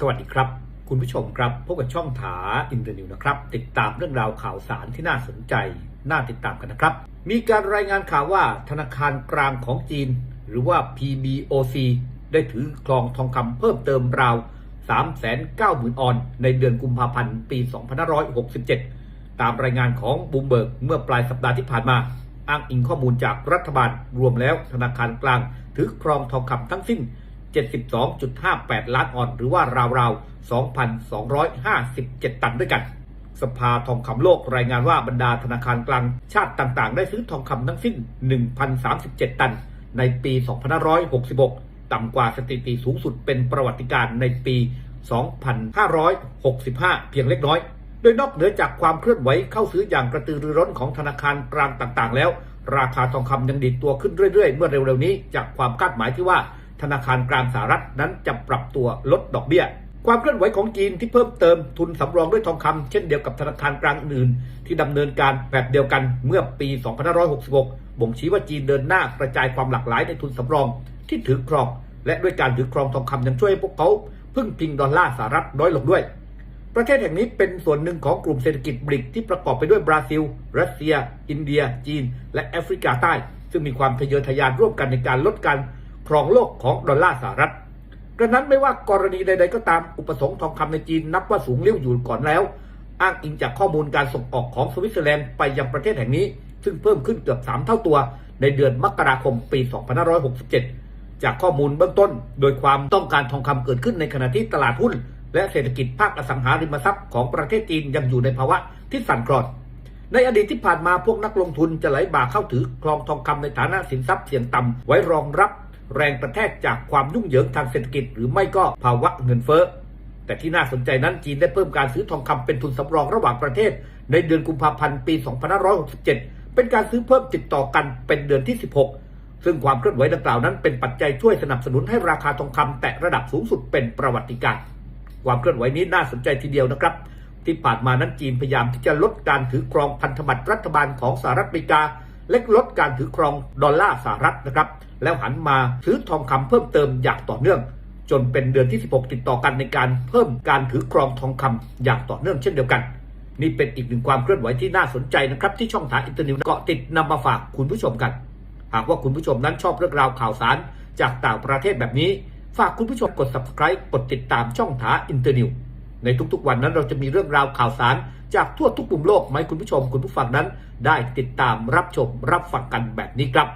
สวัสดีครับ คุณผู้ชมครับพบกับช่องถาอินเตอร์นิวนะครับ ติดตามเรื่องราวข่าวสารที่น่าสนใจ น่าติดตามกันนะครับ มีการรายงานข่าวว่าธนาคารกลางของจีน หรือว่า PBOC ได้ถือครองทองคำเพิ่มเติมราว 390,000 ออน ในเดือนกุมภาพันธ์ ปี 2567 ตามรายงานของบูมเบิร์กเมื่อปลายสัปดาห์ที่ผ่านมา อ้างอิงข้อมูลจากรัฐบาลรวมแล้วธนาคารกลาง ถือครองทองคำทั้งสิ้น 72.58 ล้านออนหรือว่าราวๆ 2,257 ตันด้วยกัน สภาทองคำโลกรายงานว่าบรรดาธนาคารกลางชาติต่างๆ ได้ซื้อทองคำทั้งสิ้น 1,037 ตัน ในปี 2566 ต่ำกว่าสถิติสูงสุดเป็นประวัติการณ์ในปี 2565 เพียงเล็กน้อยโดยนอกเหนือจากความเคลื่อนไหวเข้าซื้ออย่างกระตือรือร้นของธนาคารกลางต่างๆ แล้ว ราคาทองคำยังดีดตัวขึ้นเรื่อยๆ เมื่อเร็วๆนี้ จากความคาดหมายที่ว่า ธนาคารกลางสหรัฐนั้นจะปรับตัวลดดอกเบี้ย ความเคลื่อนไหวของจีนที่เพิ่มเติมทุนสำรองด้วยทองคำเช่นเดียวกับธนาคารกลางอื่น ที่ดำเนินการแบบเดียวกันเมื่อปี 2566 บ่งชี้ว่าจีนเดินหน้ากระจายความหลากหลายในทุนสำรองที่ถือครอง และด้วยการถือครองทองคำยังช่วยให้พวกเขาพึ่งพิงดอลลาร์สหรัฐน้อยลงด้วยประเทศแห่งนี้เป็นส่วนหนึ่งของกลุ่มเศรษฐกิจบริกที่ประกอบไปด้วยบราซิล รัสเซีย อินเดีย จีน และแอฟริกาใต้ ซึ่งมีความทะเยอทะยานร่วมกันในการลดการ ครองโลกของดอลลาร์สหรัฐกระนั้นไม่ว่ากรณีใดๆก็ตามอุปสงค์ทองคำในจีนนับว่าสูงเลี้ยวอยู่ก่อนแล้ว อ้างอิงจากข้อมูลการส่งออกของสวิตเซอร์แลนด์ไปยังประเทศแห่งนี้ ซึ่งเพิ่มขึ้นเกือบ 3 เท่าตัว ในเดือนมกราคมปี 2567 จากข้อมูลเบื้องต้น โดยความต้องการทองคำเกิดขึ้นในขณะที่ตลาดหุ้น และเศรษฐกิจภาคอสังหาริมทรัพย์ของประเทศจีนยังอยู่ในภาวะที่สั่นคลอนในอดีตที่ผ่านมาพวกนักลงทุนจะไหลบ่าเข้าถือครองทองคำในฐานะสินทรัพย์เสี่ยงต่ำไว้รองรับ แรงกระแทกจากความยุ่งเหยิงทางเศรษฐกิจ หรือไม่ก็ภาวะเงินเฟ้อ แต่ที่น่าสนใจนั้นจีนได้เพิ่มการซื้อทองคำเป็นทุนสำรองระหว่างประเทศ ในเดือนกุมภาพันธ์ปี 2567 เป็นการซื้อเพิ่มติดต่อกันเป็นเดือนที่ 16 ซึ่งความเคลื่อนไหวดังกล่าวนั้นเป็นปัจจัยช่วยสนับสนุนให้ราคาทองคำแตะระดับสูงสุดเป็นประวัติการณ์ความเคลื่อนไหวนี้น่าสนใจทีเดียวนะครับ ที่ผ่านมานั้นจีนพยายามที่จะลดการถือครองพันธบัตรรัฐบาลของสหรัฐอเมริกา และลดการถือครองดอลลาร์สหรัฐนะครับแล้วหันมาซื้อทองคำเพิ่มเติมอย่างต่อเนื่อง จนเป็นเดือนที่ 16 ติดต่อกันในการเพิ่มการถือครองทองคำอย่างต่อเนื่องเช่นเดียวกัน นี่เป็นอีกหนึ่งความเคลื่อนไหวที่น่าสนใจนะครับที่ช่องทางอินเตอร์เน็ตเกาะติดนำมาฝากคุณผู้ชมกัน หากว่าคุณผู้ชมนั้นชอบเรื่องราวข่าวสารจากต่างประเทศแบบนี้ ฝากคุณผู้ชมกด subscribe กดติดตามช่องทางอินเตอร์นิว ในทุกๆ วันนั้นเราจะมีเรื่องราวข่าวสาร จากทั่วทุกมุมโลกไหมคุณผู้ชม คุณผู้ฟังนั้น ได้ติดตามรับชมรับฟังกันแบบนี้ครับ